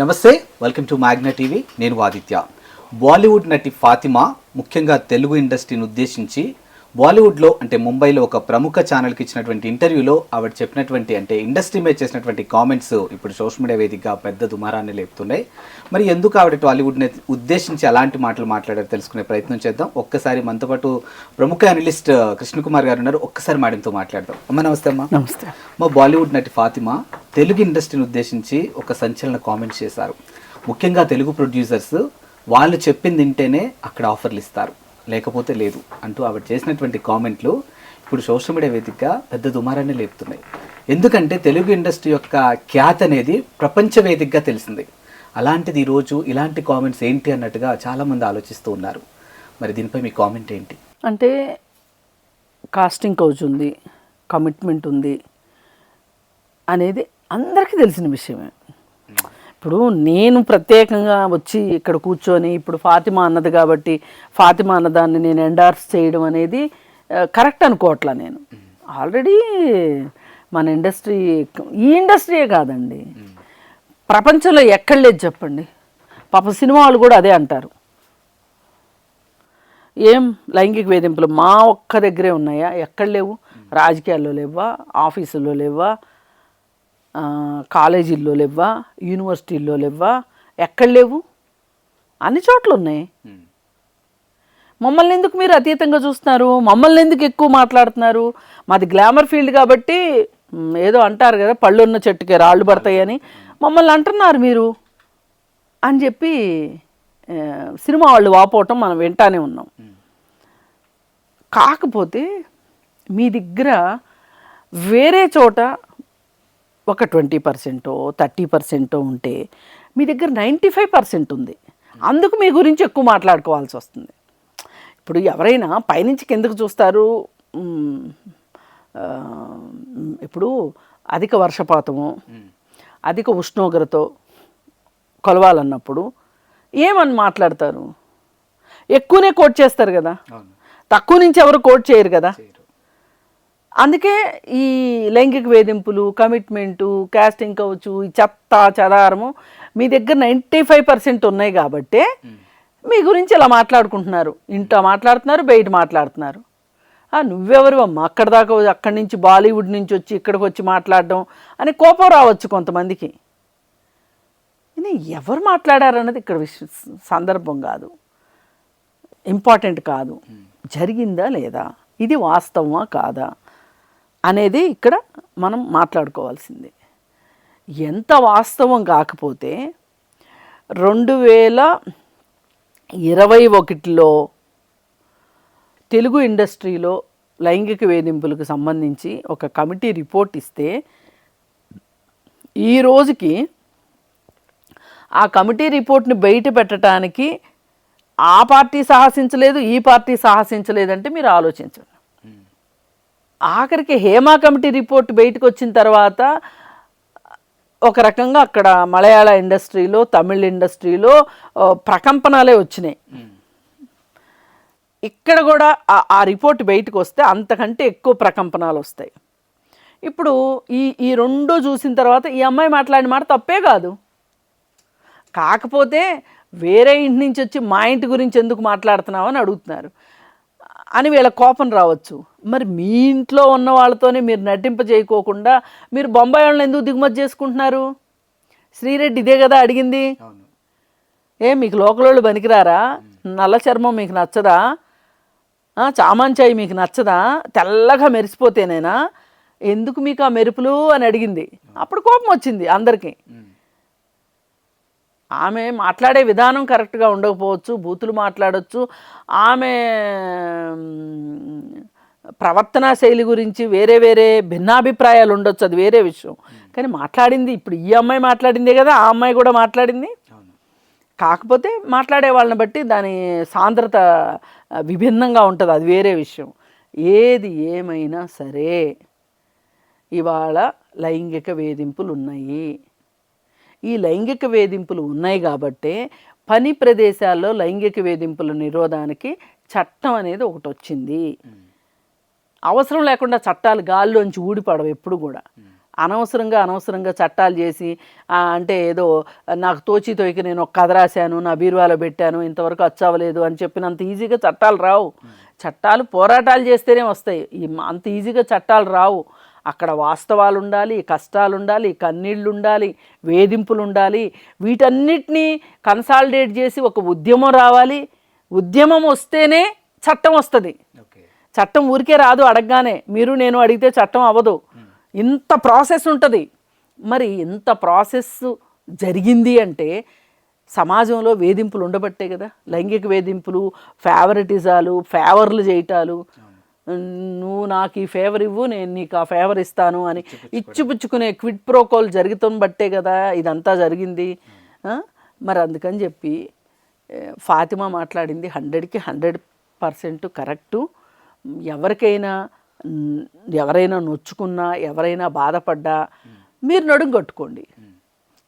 నమస్తే welcome to Magna TV నేను ఆదిత్య. బాలీవుడ్ నటి ఫాతిమా ముఖ్యంగా తెలుగు ఇండస్ట్రీని ఉద్దేశించి బాలీవుడ్లో అంటే ముంబైలో ఒక ప్రముఖ ఛానల్కి ఇచ్చినటువంటి ఇంటర్వ్యూలో ఆవిడ చెప్పినటువంటి అంటే ఇండస్ట్రీ మీద చేసినటువంటి కామెంట్స్ ఇప్పుడు సోషల్ మీడియా వేదికగా పెద్ద దుమారాన్ని లేపుతున్నాయి. మరి ఎందుకు ఆవిడ టాలీవుడ్ని ఉద్దేశించి అలాంటి మాటలు మాట్లాడారు తెలుసుకునే ప్రయత్నం చేద్దాం. ఒక్కసారి మనతో పాటు ప్రముఖ అనలిస్ట్ కృష్ణకుమార్ గారు ఉన్నారు. ఒక్కసారి మేడంతో మాట్లాడదాం. అమ్మ నమస్తే అమ్మా. నమస్తే. మా బాలీవుడ్ నటి ఫాతిమా తెలుగు ఇండస్ట్రీని ఉద్దేశించి ఒక సంచలన కామెంట్స్ చేశారు. ముఖ్యంగా తెలుగు ప్రొడ్యూసర్స్ వాళ్ళు చెప్పింది వింటేనే అక్కడ ఆఫర్లు ఇస్తారు. లేకపోతే లేదు అంటూ ఆవిడ చేసినటువంటి కామెంట్లు ఇప్పుడు సోషల్ మీడియా వేదికగా పెద్ద దుమారాన్ని లేపుతున్నాయి. ఎందుకంటే తెలుగు ఇండస్ట్రీ యొక్క ఖ్యాతి అనేది ప్రపంచ వేదికగా తెలిసింది. అలాంటిది ఈరోజు ఇలాంటి కామెంట్స్ ఏంటి అన్నట్టుగా చాలామంది ఆలోచిస్తూ ఉన్నారు. మరి దీనిపై మీ కామెంట్ ఏంటి? అంటే కాస్టింగ్ కౌచ్ ఉంది కమిట్మెంట్ ఉంది అనేది అందరికీ తెలిసిన విషయమే. ఇప్పుడు నేను ప్రత్యేకంగా వచ్చి ఇక్కడ కూర్చొని ఇప్పుడు ఫాతిమా అన్నది కాబట్టి ఫాతిమా అన్నదాన్ని నేను ఎండార్స్ చేయడం అనేది కరెక్ట్ అనుకోవట్లా నేను. ఆల్రెడీ మన ఇండస్ట్రీ ఈ ఇండస్ట్రీయే కాదండి. ప్రపంచంలో ఎక్కడ లేదు చెప్పండి. పాప సినిమా వాళ్ళు కూడా అదే అంటారు. ఏం లైంగిక వేధింపులు మా ఒక్క దగ్గరే ఉన్నాయా? ఎక్కడ లేవు. రాజకీయాల్లో లేవా? ఆఫీసుల్లో లేవా? కాలేజీల్లో లేవా యూనివర్సిటీల్లో లేవా ఎక్కడ లేవు? అన్ని చోట్ల ఉన్నాయి. మమ్మల్ని ఎందుకు మీరు అతీతంగా చూస్తున్నారు? మమ్మల్ని ఎందుకు ఎక్కువ మాట్లాడుతున్నారు? మాది గ్లామర్ ఫీల్డ్ కాబట్టి ఏదో అంటారు కదా పళ్ళు ఉన్న చెట్టుకే రాళ్ళు పడతాయని. మమ్మల్ని అంటున్నారు మీరు. అని చెప్పి సినిమా వాళ్ళు వాపోవటం మనం వింటానే ఉన్నాం. కాకపోతే మీ దగ్గర వేరే చోట ఒక ట్వంటీ పర్సెంటో థర్టీ పర్సెంటో ఉంటే మీ దగ్గర నైంటీ ఫైవ్ పర్సెంట్ ఉంది. అందుకు మీ గురించి ఎక్కువ మాట్లాడుకోవాల్సి వస్తుంది. ఇప్పుడు ఎవరైనా పైనుంచి కిందకు చూస్తారు ఇప్పుడు అధిక వర్షపాతము అధిక ఉష్ణోగ్రత కొలవాలన్నప్పుడు ఏమని మాట్లాడతారు? ఎక్కువనే కోట్ చేస్తారు కదా. తక్కువ నుంచి ఎవరు కోట్ చేయరు కదా. అందుకే ఈ లైంగిక వేధింపులు కమిట్మెంటు క్యాస్టింగ్ కావచ్చు ఈ చెత్త చదారము మీ దగ్గర నైంటీ ఫైవ్ పర్సెంట్ ఉన్నాయి కాబట్టే మీ గురించి ఇలా మాట్లాడుకుంటున్నారు. ఇంట్లో మాట్లాడుతున్నారు బయట మాట్లాడుతున్నారు. నువ్వెవరు అమ్మా అక్కడ దాకా అక్కడి నుంచి బాలీవుడ్ నుంచి వచ్చి ఇక్కడికి వచ్చి మాట్లాడడం అని కోపం రావచ్చు కొంతమందికి. ఎవరు మాట్లాడారన్నది ఇక్కడ సందర్భం కాదు. ఇంపార్టెంట్ కాదు. జరిగిందా లేదా? ఇది వాస్తవమా కాదా? అనేది ఇక్కడ మనం మాట్లాడుకోవాల్సింది. ఎంత వాస్తవం కాకపోతే రెండు వేల ఇరవై ఒకటిలో తెలుగు ఇండస్ట్రీలో లైంగిక వేధింపులకు సంబంధించి ఒక కమిటీ రిపోర్ట్ ఇస్తే ఈ రోజుకి ఆ కమిటీ రిపోర్ట్ని బయట పెట్టడానికి ఆ పార్టీ సాహసించలేదు ఈ పార్టీ సాహసించలేదంటే మీరు ఆలోచించండి. ఆఖరికి హేమా కమిటీ రిపోర్ట్ బయటకు వచ్చిన తర్వాత ఒక రకంగా అక్కడ మలయాళ ఇండస్ట్రీలో తమిళ ఇండస్ట్రీలో ప్రకంపనలే వచ్చినాయి. ఇక్కడ కూడా ఆ- ఆ రిపోర్ట్ బయటకు వస్తే అంతకంటే ఎక్కువ ప్రకంపనలు వస్తాయి. ఇప్పుడు ఈ ఈ రెండు చూసిన తర్వాత ఈ అమ్మాయి మాట్లాడిన మాట తప్పే కాదు. కాకపోతే వేరే ఇంటి నుంచి వచ్చి మా ఇంటి గురించి ఎందుకు మాట్లాడుతున్నావు అని అడుగుతున్నారు. అని వీళ్ళ కోపం రావచ్చు. మరి మీ ఇంట్లో ఉన్న వాళ్ళతోనే మీరు నటింప చేయకోకుండా మీరు బొంబాయి వాళ్ళని ఎందుకు దిగుమతి చేసుకుంటున్నారు? శ్రీరెడ్డి ఇదే కదా అడిగింది. ఏ మీకు లోకలోళ్ళు పనికిరారా? నల్ల చర్మం మీకు నచ్చదా? చామంచాయి మీకు నచ్చదా? తెల్లగా మెరిసిపోతేనేనా? ఎందుకు మీకు ఆ మెరుపులు అని అడిగింది. అప్పుడు కోపం వచ్చింది అందరికీ. ఆమె మాట్లాడే విధానం కరెక్ట్గా ఉండకపోవచ్చు బూతులు మాట్లాడొచ్చు. ఆమె ప్రవర్తనా శైలి గురించి వేరే వేరే భిన్నాభిప్రాయాలు ఉండొచ్చు అది వేరే విషయం. కానీ మాట్లాడింది ఇప్పుడు ఈ అమ్మాయి మాట్లాడిందే కదా ఆ అమ్మాయి కూడా మాట్లాడింది. కాకపోతే మాట్లాడే వాళ్ళని బట్టి దాని సాంద్రత విభిన్నంగా ఉంటుంది అది వేరే విషయం. ఏది ఏమైనా సరే ఇవాళ లైంగిక వేధింపులు ఉన్నాయి ఈ లైంగిక వేధింపులు ఉన్నాయి కాబట్టే పని ప్రదేశాల్లో లైంగిక వేధింపుల నిరోధానికి చట్టం అనేది ఒకటి వచ్చింది. అవసరం లేకుండా చట్టాలు గాల్లోంచి ఊడిపడవు ఎప్పుడు కూడా. అనవసరంగా అనవసరంగా చట్టాలు చేసి అంటే ఏదో నాకు తోచి తోయికి నేను ఒక కథ రాశాను నా బీరువాలో పెట్టాను ఇంతవరకు అచ్చవలేదు అని చెప్పినంత ఈజీగా చట్టాలు రావు. చట్టాలు పోరాటాలు చేస్తేనే వస్తాయి. అంత ఈజీగా చట్టాలు రావు. అక్కడ వాస్తవాలు ఉండాలి కష్టాలు ఉండాలి కన్నీళ్ళు ఉండాలి వేధింపులు ఉండాలి వీటన్నిటినీ కన్సాలిడేట్ చేసి ఒక ఉద్యమం రావాలి. ఉద్యమం వస్తేనే చట్టం వస్తుంది. చట్టం ఊరికే రాదు అడగగానే. మీరు నేను అడిగితే చట్టం అవ్వదు. ఇంత ప్రాసెస్ ఉంటుంది. మరి ఇంత ప్రాసెస్ జరిగింది అంటే సమాజంలో వేధింపులు ఉండబట్టే కదా. లైంగిక వేధింపులు ఫేవరెటిజాలు ఫేవర్లు చేయటాలు నువ్వు నాకు ఈ ఫేవర్ ఇవ్వు నేను నీకు ఆ ఫేవర్ ఇస్తాను అని ఇచ్చిపుచ్చుకునే క్విడ్ ప్రోకోల్ జరుగుతాం బట్టే కదా ఇదంతా జరిగింది. మరి అందుకని చెప్పి ఫాతిమా మాట్లాడింది హండ్రెడ్కి హండ్రెడ్ పర్సెంట్ కరెక్టు. ఎవరికైనా ఎవరైనా నొచ్చుకున్నా ఎవరైనా బాధపడ్డా మీరు నడుం కట్టుకోండి.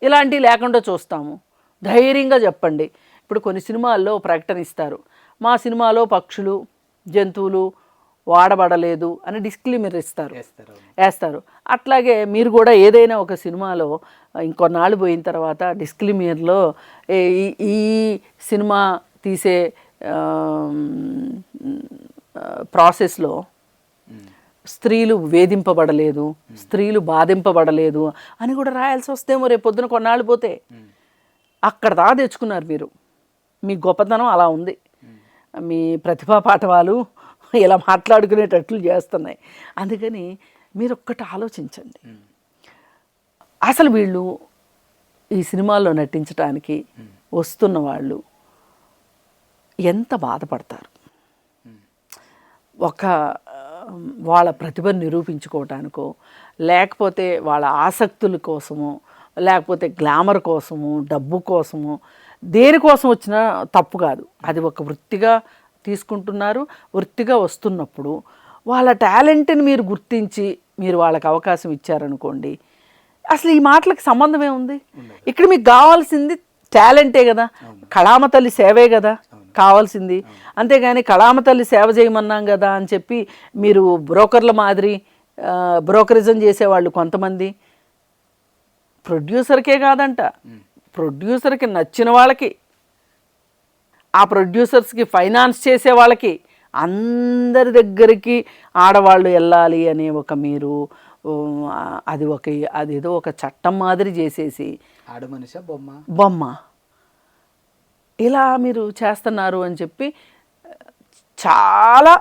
ఇలాంటివి లేకుండా చూస్తాము. ధైర్యంగా చెప్పండి. ఇప్పుడు కొన్ని సినిమాల్లో ప్రకటన ఇస్తారు. మా సినిమాలో పక్షులు జంతువులు వాడబడలేదు అని డిస్క్లైమర్ ఇస్తారు. వేస్తారు. అట్లాగే మీరు కూడా ఏదైనా ఒక సినిమాలో ఇంకొన్నాళ్ళు పోయిన తర్వాత డిస్క్లిమియర్లో ఈ సినిమా తీసే ప్రాసెస్లో స్త్రీలు వేధింపబడలేదు స్త్రీలు బాధింపబడలేదు అని కూడా రాయాల్సి వస్తేమో రేపు పొద్దున కొన్నాళ్ళు పోతే. అక్కడ దా తెచ్చుకున్నారు మీరు. మీ గొప్పతనం అలా ఉంది. మీ ప్రతిభా పాఠవాలు ఇలా మాట్లాడుకునేటట్లు చేస్తున్నాయి. అందుకని మీరు ఒక్కటి ఆలోచించండి. అసలు వీళ్ళు ఈ సినిమాల్లో నటించడానికి వస్తున్న వాళ్ళు ఎంత బాధపడతారు? ఒక వాళ్ళ ప్రతిభను నిరూపించుకోవటానికో లేకపోతే వాళ్ళ ఆసక్తుల కోసమో లేకపోతే గ్లామర్ కోసము డబ్బు కోసము దేనికోసం వచ్చినా తప్పు కాదు. అది ఒక వృత్తిగా తీసుకుంటున్నారు వృత్తిగా వస్తున్నప్పుడు వాళ్ళ టాలెంట్ని మీరు గుర్తించి మీరు వాళ్ళకి అవకాశం ఇచ్చారనుకోండి అసలు ఈ మాటలకు సంబంధం ఏముంది? ఇక్కడ మీకు కావాల్సింది టాలెంటే కదా కళామ తల్లి సేవే కదా కావాల్సింది. అంతేగాని కళామ తల్లి సేవ చేయమన్నాం కదా అని చెప్పి మీరు బ్రోకర్ల మాదిరి బ్రోకరిజం చేసేవాళ్ళు కొంతమంది. ప్రొడ్యూసర్కే కాదంట. ప్రొడ్యూసర్కి నచ్చిన వాళ్ళకి ఆ ప్రొడ్యూసర్స్కి ఫైనాన్స్ చేసే వాళ్ళకి అందరి దగ్గరికి ఆడవాళ్ళు వెళ్ళాలి అనే ఒక మీరు అది ఒక అదేదో ఒక చట్టం మాదిరి చేసేసి ఆడ మనిషి బొమ్మ? బొమ్మ. ఇలా మీరు చేస్తున్నారు అని చెప్పి చాలా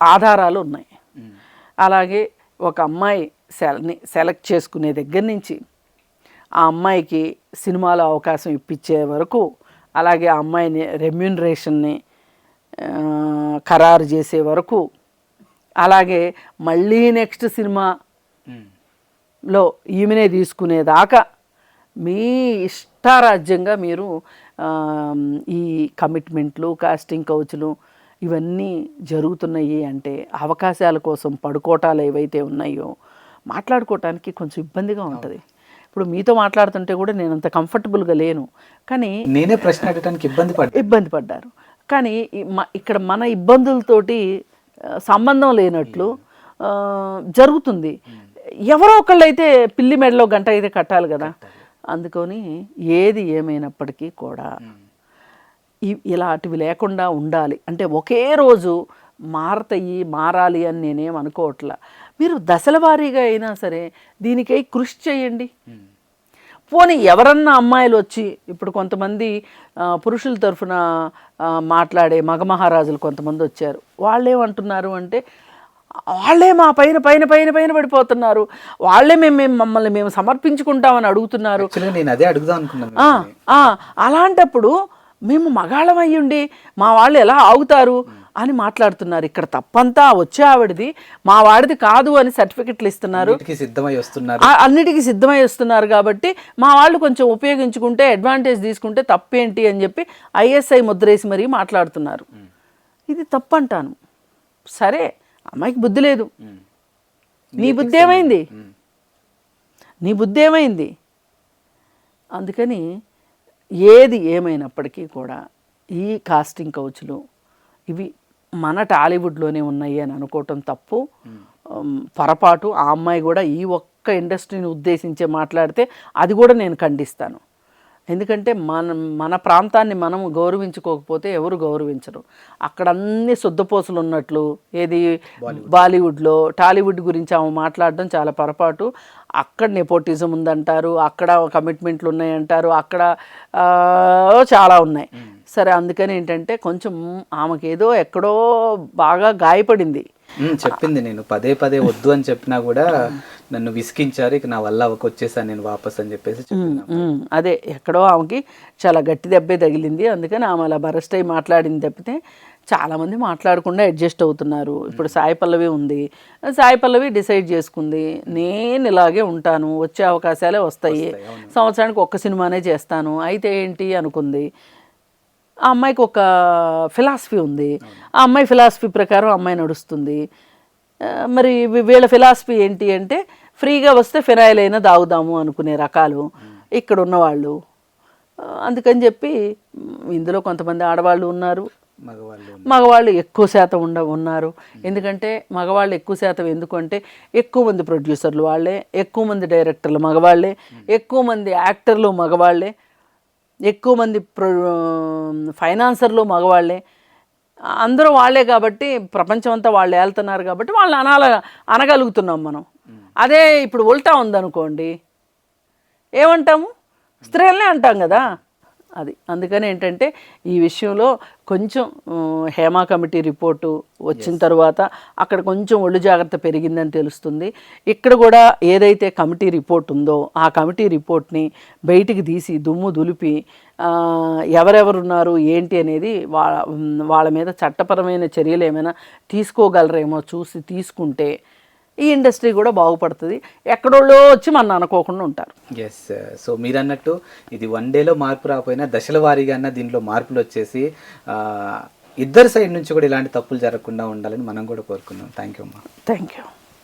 ఆధారాలు ఉన్నాయి. అలాగే ఒక అమ్మాయి సెల్ని సెలెక్ట్ చేసుకునే దగ్గర నుంచి ఆ అమ్మాయికి సినిమాలో అవకాశం ఇప్పించే వరకు అలాగే ఆ అమ్మాయిని రెమ్యూనరేషన్ని ఖరారు చేసే వరకు అలాగే మళ్ళీ నెక్స్ట్ సినిమా ఉమ్. లో ఈమెనే తీసుకునేదాకా మీ ఇష్టారాజ్యంగా మీరు ఈ కమిట్మెంట్లు కాస్టింగ్ కౌచ్లు ఇవన్నీ జరుగుతున్నాయి అంటే అవకాశాల కోసం పడుకోటాలు ఏవైతే ఉన్నాయో మాట్లాడుకోవటానికి కొంచెం ఇబ్బందిగా ఉంటుంది ఇప్పుడు మీతో మాట్లాడుతుంటే కూడా నేను అంత కంఫర్టబుల్గా లేను. కానీ నేనే ప్రశ్న అడగడానికి ఇబ్బంది పడ్డా. ఇబ్బంది పడ్డారు. కానీ ఇక్కడ మన ఇబ్బందులతోటి సంబంధం లేనట్లు జరుగుతుంది. ఎవరో ఒకళ్ళు అయితే పిల్లి మెడలో గంట అయితే కట్టాలి కదా. అందుకని ఏది ఏమైనప్పటికీ కూడా ఇలాంటివి లేకుండా ఉండాలి. అంటే ఒకే రోజు మారతాయి మారాలి అని నేనేం అనుకోవట్లా. మీరు దశల వారీగా అయినా సరే దీనికై కృషి చేయండి. పోనీ ఎవరన్నా అమ్మాయిలు వచ్చి ఇప్పుడు కొంతమంది పురుషుల తరఫున మాట్లాడే మగ మహారాజులు కొంతమంది వచ్చారు. వాళ్ళేమంటున్నారు అంటే వాళ్ళే మా పైన పైన పైన పైన పడిపోతున్నారు. వాళ్ళే మేము మేము మమ్మల్ని మేము సమర్పించుకుంటామని అడుగుతున్నారు. నేను అదే అడుగుదాం అనుకున్నాను. అలాంటప్పుడు మేము మగాళ్ళం అయ్యుండి మా వాళ్ళు ఎలా ఆగుతారు? అని మాట్లాడుతున్నారు. ఇక్కడ తప్పంతా వచ్చే ఆవిడది. మా వాడిది కాదు అని సర్టిఫికెట్లు ఇస్తున్నారు. సిద్ధమై వస్తున్నారు. అన్నిటికీ సిద్ధమై వస్తున్నారు కాబట్టి మా వాళ్ళు కొంచెం ఉపయోగించుకుంటే అడ్వాంటేజ్ తీసుకుంటే తప్పేంటి అని చెప్పి ఐఎస్ఐ ముద్రేసి మరీ మాట్లాడుతున్నారు. ఇది తప్పు అంటాను సరే అమ్మాయికి బుద్ధి లేదు. నీ బుద్ధి ఏమైంది. నీ బుద్ధి ఏమైంది? అందుకని ఏది ఏమైనప్పటికీ కూడా ఈ కాస్టింగ్ కౌచ్లు ఇవి మన టాలీవుడ్లోనే ఉన్నాయి అని అనుకోవటం తప్పు. పొరపాటు ఆ అమ్మాయి కూడా ఈ ఒక్క ఇండస్ట్రీని ఉద్దేశించి మాట్లాడితే అది కూడా నేను ఖండిస్తాను. ఎందుకంటే మన మన ప్రాంతాన్ని మనం గౌరవించుకోకపోతే ఎవరు గౌరవించరు. అక్కడ అన్ని శుద్ధపోసలు ఉన్నట్లు ఏది బాలీవుడ్లో టాలీవుడ్ గురించి ఆమె మాట్లాడడం చాలా పొరపాటు. అక్కడ నెపోటిజం ఉందంటారు అక్కడ కమిట్మెంట్లు ఉన్నాయంటారు అక్కడ చాలా ఉన్నాయి. సరే అందుకని ఏంటంటే కొంచెం ఆమెకి ఏదో ఎక్కడో బాగా గాయపడింది. చెప్పింది నేను. పదే పదే వద్దు అని చెప్పినా కూడా నన్ను విసికించారు ఇక నా వల్ల వచ్చేసాను నేను వాపస్ అని చెప్పేసి అదే ఎక్కడో ఆమెకి చాలా గట్టి దెబ్బే తగిలింది. అందుకని ఆమె అలా బరస్ట్ అయి మాట్లాడింది తప్పితే చాలామంది మాట్లాడకుండా అడ్జస్ట్ అవుతున్నారు. ఇప్పుడు సాయి పల్లవి ఉంది. సాయి పల్లవి డిసైడ్ చేసుకుంది. నేను ఇలాగే ఉంటాను. వచ్చే అవకాశాలే వస్తాయి. సంవత్సరానికి ఒక్క సినిమానే చేస్తాను. అయితే ఏంటి అనుకుంది? ఆ అమ్మాయికి ఒక ఫిలాసఫీ ఉంది. ఆ అమ్మాయి ఫిలాసఫీ ప్రకారం అమ్మాయి నడుస్తుంది. మరి వీళ్ళ ఫిలాసఫీ ఏంటి అంటే ఫ్రీగా వస్తే ఫినాయిల్ అయినా తాగుదాము అనుకునే రకాలు ఇక్కడ ఉన్నవాళ్ళు అందుకని చెప్పి ఇందులో కొంతమంది ఆడవాళ్ళు ఉన్నారు. మగవాళ్ళు మగవాళ్ళు ఎక్కువ శాతం ఉండ ఉన్నారు. ఎందుకంటే మగవాళ్ళు ఎక్కువ శాతం ఎందుకంటే ఎక్కువ మంది ప్రొడ్యూసర్లు వాళ్ళే ఎక్కువ మంది డైరెక్టర్లు మగవాళ్ళే ఎక్కువ మంది యాక్టర్లు మగవాళ్ళే. ఎక్కువ మంది ప్రొ ఫైనాన్సర్లు మగవాళ్ళే. అందరూ వాళ్ళే కాబట్టి ప్రపంచం అంతా వాళ్ళు వెళ్తున్నారు కాబట్టి వాళ్ళని అనాల అనగలుగుతున్నాం మనం. అదే ఇప్పుడు ఉల్టా ఉందనుకోండి ఏమంటాము? స్త్రీలనే అంటాం కదా. అది. అందుకని ఏంటంటే ఈ విషయంలో కొంచెం హేమా కమిటీ రిపోర్టు వచ్చిన తర్వాత అక్కడ కొంచెం ఒళ్ళు జాగ్రత్త పెరిగిందని తెలుస్తుంది. ఇక్కడ కూడా ఏదైతే కమిటీ రిపోర్ట్ ఉందో ఆ కమిటీ రిపోర్ట్ని బయటికి తీసి దుమ్ము దులిపి ఎవరెవరున్నారు ఏంటి అనేది వాళ్ళ వాళ్ళ మీద చట్టపరమైన చర్యలు ఏమైనా తీసుకోగలరేమో చూసి తీసుకుంటే ఈ ఇండస్ట్రీ కూడా బాగుపడుతుంది. ఎక్కడోళ్ళో వచ్చి మన అనుకోకుండా ఉంటారు. ఎస్ సో మీరు అన్నట్టు ఇది వన్ డేలో మార్పు రాకపోయినా దశల వారీగా అన్న దీంట్లో మార్పులు వచ్చేసి ఇద్దరు సైడ్ నుంచి కూడా ఇలాంటి తప్పులు జరగకుండా ఉండాలని మనం కూడా కోరుకున్నాం. థ్యాంక్ యూ అమ్మా. Thank you